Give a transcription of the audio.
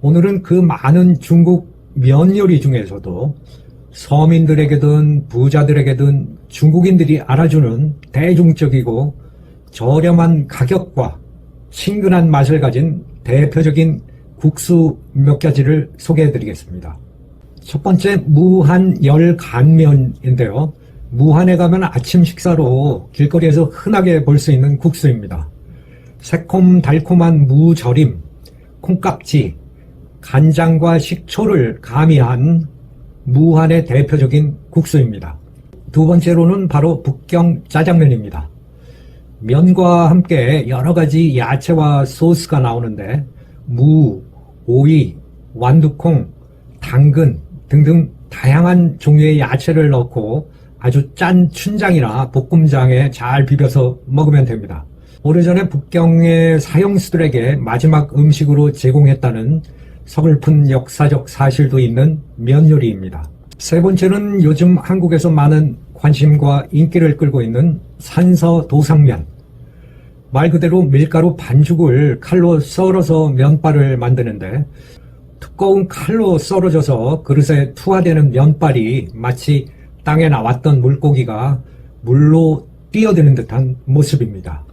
오늘은 그 많은 중국 면 요리 중에서도 서민들에게든 부자들에게든 중국인들이 알아주는 대중적이고 저렴한 가격과 친근한 맛을 가진 대표적인 국수 몇 가지를 소개해 드리겠습니다. 첫 번째 무한 열 간면인데요. 무한에 가면 아침 식사로 길거리에서 흔하게 볼 수 있는 국수입니다. 새콤달콤한 무절임, 콩깍지, 간장과 식초를 가미한 무한의 대표적인 국수입니다. 두 번째로는 바로 북경 짜장면입니다. 면과 함께 여러 가지 야채와 소스가 나오는데 무, 오이, 완두콩, 당근 등등 다양한 종류의 야채를 넣고 아주 짠 춘장이나 볶음장에 잘 비벼서 먹으면 됩니다. 오래전에 북경의 사형수들에게 마지막 음식으로 제공했다는 서글픈 역사적 사실도 있는 면 요리입니다. 세 번째는 요즘 한국에서 많은 관심과 인기를 끌고 있는 산서 도상면. 말 그대로 밀가루 반죽을 칼로 썰어서 면발을 만드는데 두꺼운 칼로 썰어져서 그릇에 투하되는 면발이 마치 땅에 나왔던 물고기가 물로 뛰어드는 듯한 모습입니다.